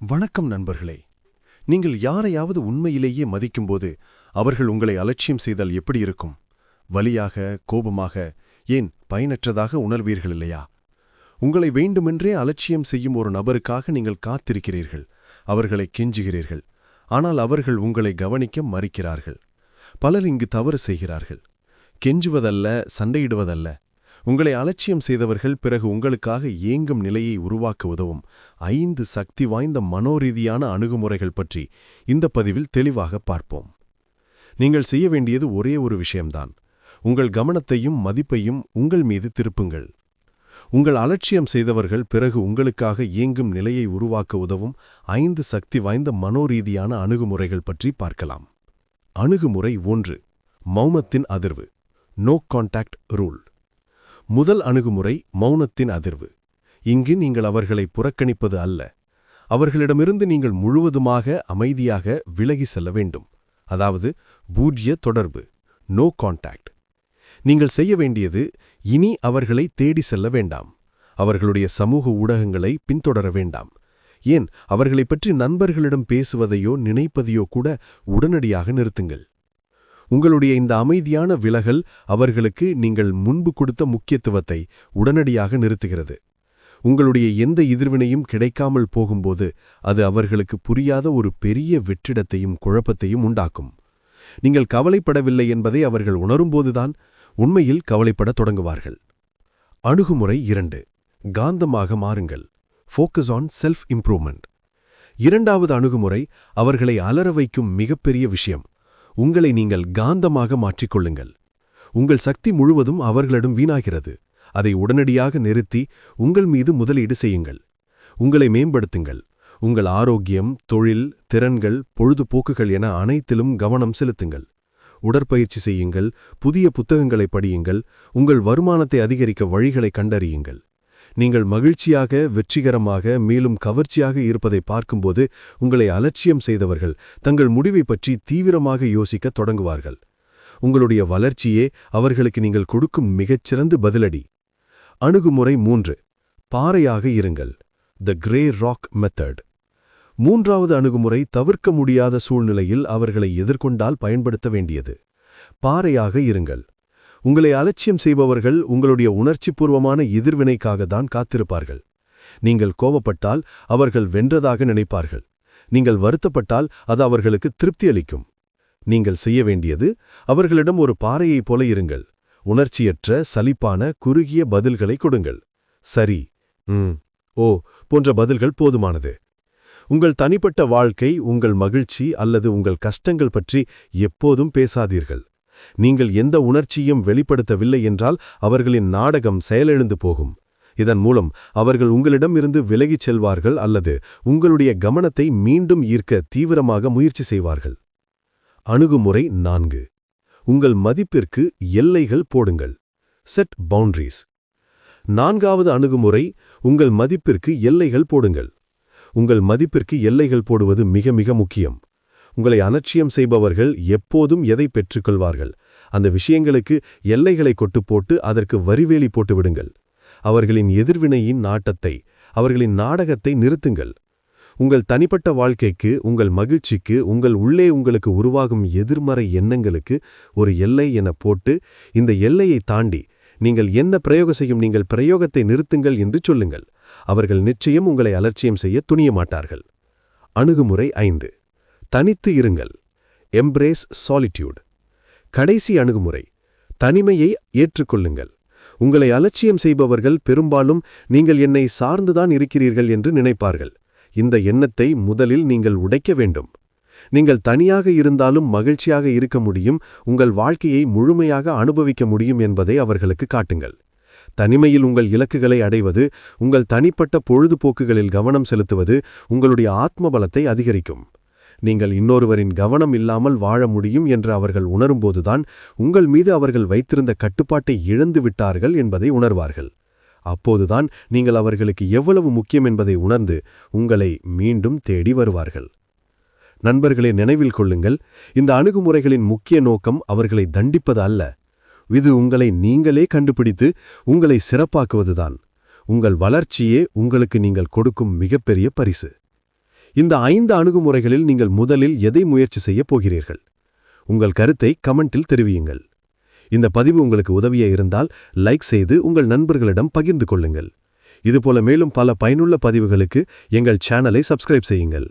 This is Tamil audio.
வணக்கம் நண்பர்களே. நீங்கள் யாரையாவது உண்மையிலேயே மதிக்கும்போது அவர்கள் உங்களை அலட்சியம் செய்தால் எப்படி இருக்கும்? வலியாக கோபமாக ஏன் பயனற்றதாக உணர்வீர்கள் இல்லையா? உங்களை வேண்டுமென்றே அலட்சியம் செய்யும் ஒரு நபருக்காக நீங்கள் காத்திருக்கிறீர்கள். அவர்களை கெஞ்சுகிறீர்கள். ஆனால் அவர்கள் உங்களை கவனிக்க மறுக்கிறார்கள். பலர் இங்கு தவறு செய்கிறார்கள். கெஞ்சுவதல்ல சண்டையிடுவதல்ல. உங்களை அலட்சியம் செய்தவர்கள் பிறகு உங்களுக்காக ஏங்கும் நிலையை உருவாக்க உதவும். ஐந்து சக்தி வாய்ந்த மனோரீதியான அணுகுமுறைகள் பற்றி இந்த பதிவில் தெளிவாக பார்ப்போம். நீங்கள் செய்ய வேண்டியது ஒரே ஒரு விஷயம்தான். உங்கள் கவனத்தையும் மதிப்பையும் உங்கள் மீது திருப்புங்கள். உங்கள் அலட்சியம் செய்தவர்கள் பிறகு உங்களுக்காக இயங்கும் நிலையை உருவாக்க உதவும் ஐந்து சக்தி வாய்ந்த மனோரீதியான அணுகுமுறைகள் பற்றி பார்க்கலாம். அணுகுமுறை ஒன்று. மௌமத்தின் அதிர்வு. நோ கான்டாக்ட் ரூல் முதல் அணுகுமுறை மௌனத்தின் அதிர்வு. இங்கு நீங்கள் அவர்களை புறக்கணிப்பது அல்ல. அவர்களிடமிருந்து நீங்கள் முழுவதுமாக அமைதியாக விலகி செல்ல வேண்டும். அதாவது பூஜ்ய தொடர்பு நோ கான்டாக்ட் நீங்கள் செய்ய வேண்டியது இனி அவர்களை தேடி செல்ல வேண்டாம். அவர்களுடைய சமூக ஊடகங்களை பின்தொடர வேண்டாம். ஏன்? அவர்களைப் பற்றி நண்பர்களிடம் பேசுவதையோ நினைப்பதையோ கூட உடனடியாக நிறுத்துங்கள். உங்களுடைய இந்த அமைதியான விலகல் அவர்களுக்கு நீங்கள் முன்பு கொடுத்த முக்கியத்துவத்தை உடனடியாக நிறுத்துகிறது. உங்களுடைய எந்த எதிர்வினையும் கிடைக்காமல் போகும்போது அது அவர்களுக்கு புரியாத ஒரு பெரிய வெற்றிடத்தையும் குழப்பத்தையும் உண்டாக்கும். நீங்கள் கவலைப்படவில்லை என்பதை அவர்கள் உணரும்போதுதான் உண்மையில் கவலைப்படத் தொடங்குவார்கள். அணுகுமுறை இரண்டு. காந்தமாக மாறுங்கள். ஃபோக்கஸ் ஆன் செல்ஃப் இம்ப்ரூவ்மெண்ட் இரண்டாவது அணுகுமுறை அவர்களை அலற வைக்கும் மிகப்பெரிய விஷயம். உங்களை நீங்கள் காந்தமாக மாற்றிக்கொள்ளுங்கள். உங்கள் சக்தி முழுவதும் அவர்களிடம் வீணாகிறது. அதை உடனடியாக நிறுத்தி உங்கள் மீது முதலீடு செய்யுங்கள். உங்களை மேம்படுத்துங்கள். உங்கள் ஆரோக்கியம் தொழில் திறன்கள் பொழுதுபோக்குகள் என அனைத்திலும் கவனம் செலுத்துங்கள். உடற்பயிற்சி செய்யுங்கள். புதிய புத்தகங்களை படியுங்கள். உங்கள் வருமானத்தை அதிகரிக்க வழிகளை கண்டறியுங்கள். நீங்கள் மகிழ்ச்சியாக வெற்றிகரமாக மேலும் கவர்ச்சியாக இருப்பதை பார்க்கும்போது உங்களை அலட்சியம் செய்தவர்கள் தங்கள் முடிவை பற்றி தீவிரமாக யோசிக்க தொடங்குவார்கள். உங்களுடைய வளர்ச்சியே அவர்களுக்கு நீங்கள் கொடுக்கும் மிகச்சிறந்த பதிலடி. அணுகுமுறை மூன்று. பாறையாக இருங்கள். த கிரே ராக் மெத்தட் மூன்றாவது அணுகுமுறை தவிர்க்க முடியாத சூழ்நிலையில் அவர்களை எதிர்கொண்டால் பயன்படுத்த வேண்டியது. பாறையாக இருங்கள். உங்களை அலட்சியம் செய்பவர்கள் உங்களுடைய உணர்ச்சிபூர்வமான எதிர்வினைக்காக தான் காத்திருப்பார்கள். நீங்கள் கோபப்பட்டால் அவர்கள் வென்றதாக நினைப்பார்கள். நீங்கள் வருத்தப்பட்டால் அது அவர்களுக்கு திருப்தி அளிக்கும். நீங்கள் செய்ய வேண்டியது அவர்களிடம் ஒரு பாறையைப் போல இருங்கள். உணர்ச்சியற்ற சலிப்பான குறுகிய பதில்களை கொடுங்கள். சரி ம் ஓ போன்ற பதில்கள் போதுமானது. உங்கள் தனிப்பட்ட வாழ்க்கை உங்கள் மகிழ்ச்சி அல்லது உங்கள் கஷ்டங்கள் பற்றி எப்போதும் பேசாதீர்கள். நீங்கள் எந்த உணர்ச்சியும் வெளிப்படுத்தவில்லை என்றால் அவர்களின் நாடகம் செயலிழந்து போகும். இதன் மூலம் அவர்கள் உங்களிடம் இருந்து விலகிச் செல்வார்கள் அல்லது உங்களுடைய கவனத்தை மீண்டும் ஈர்க்க தீவிரமாக முயற்சி செய்வார்கள். அணுகுமுறை நான்கு. உங்கள் மதிப்பிற்கு எல்லைகள் போடுங்கள். செட் பவுண்டரிஸ் நான்காவது அணுகுமுறை உங்கள் மதிப்பிற்கு எல்லைகள் போடுங்கள். உங்கள் மதிப்பிற்கு எல்லைகள் போடுவது மிக மிக முக்கியம். உங்களை அலட்சியம் செய்பவர்கள் எப்போதும் எதை பெற்றுக்கொள்வார்கள்? அந்த விஷயங்களுக்கு எல்லைகளை கொட்டு போட்டு அதற்கு வரிவேலி போட்டு விடுங்கள். அவர்களின் எதிர்வினையின் நாட்டத்தை அவர்களின் நாடகத்தை நிறுத்துங்கள். உங்கள் தனிப்பட்ட வாழ்க்கைக்கு உங்கள் மகிழ்ச்சிக்கு உங்கள் உள்ளே உங்களுக்கு உருவாகும் எதிர்மறை எண்ணங்களுக்கு ஒரு எல்லை என போட்டு இந்த எல்லையை தாண்டி நீங்கள் என்ன பிரயோக செய்யும் நீங்கள் பிரயோகத்தை நிறுத்துங்கள் என்று சொல்லுங்கள். அவர்கள் நிச்சயம் உங்களை அலட்சியம் செய்ய துணிய மாட்டார்கள் அணுகுமுறை ஐந்து. தனித்து இருங்கள். எம்ப்ரேஸ் சாலிட்யூட் கடைசி அணுகுமுறை. தனிமையை ஏற்றுக்கொள்ளுங்கள். உங்களை அலட்சியம் செய்பவர்கள் பெரும்பாலும் நீங்கள் என்னை சார்ந்துதான் இருக்கிறீர்கள் என்று நினைப்பார்கள். இந்த எண்ணத்தை முதலில் நீங்கள் உடைக்க வேண்டும். நீங்கள் தனியாக இருந்தாலும் மகிழ்ச்சியாக இருக்க முடியும் உங்கள் வாழ்க்கையை முழுமையாக அனுபவிக்க முடியும் என்பதை அவர்களுக்கு காட்டுங்கள். தனிமையில் உங்கள் இலக்குகளை அடைவது உங்கள் தனிப்பட்ட பொழுதுபோக்குகளில் கவனம் செலுத்துவது உங்களுடைய ஆத்ம பலத்தை அதிகரிக்கும். நீங்கள் இன்னொருவரின் கவனம் இல்லாமல் வாழ முடியும் என்று அவர்கள் உணரும்போதுதான் உங்கள் மீது அவர்கள் வைத்திருந்த கட்டுப்பாட்டை இழந்து விட்டார்கள் என்பதை உணர்வார்கள். அப்போதுதான் நீங்கள் அவர்களுக்கு எவ்வளவு முக்கியம் என்பதை உணர்ந்து உங்களை மீண்டும் தேடி வருவார்கள். நண்பர்களே நினைவில் கொள்ளுங்கள் இந்த அணுகுமுறைகளின் முக்கிய நோக்கம் அவர்களை தண்டிப்பது அல்ல. இது உங்களை நீங்களே கண்டுபிடித்து உங்களை சிறப்பாக்குவதுதான். உங்கள் வளர்ச்சியே உங்களுக்கு நீங்கள் கொடுக்கும் மிகப்பெரிய பரிசு. இந்த ஐந்து அணுகுமுறைகளில் நீங்கள் முதலில் எதை முயற்சி செய்யப் போகிறீர்கள்? உங்கள் கருத்தை கமெண்டில் தெரிவியுங்கள். இந்த பதிவு உங்களுக்கு உதவிய இருந்தால் லைக் செய்து உங்கள் நண்பர்களிடம் பகிர்ந்து கொள்ளுங்கள். இதுபோல மேலும் பல பயனுள்ள பதிவுகளுக்கு எங்கள் சேனலை சப்ஸ்கிரைப் செய்யுங்கள்.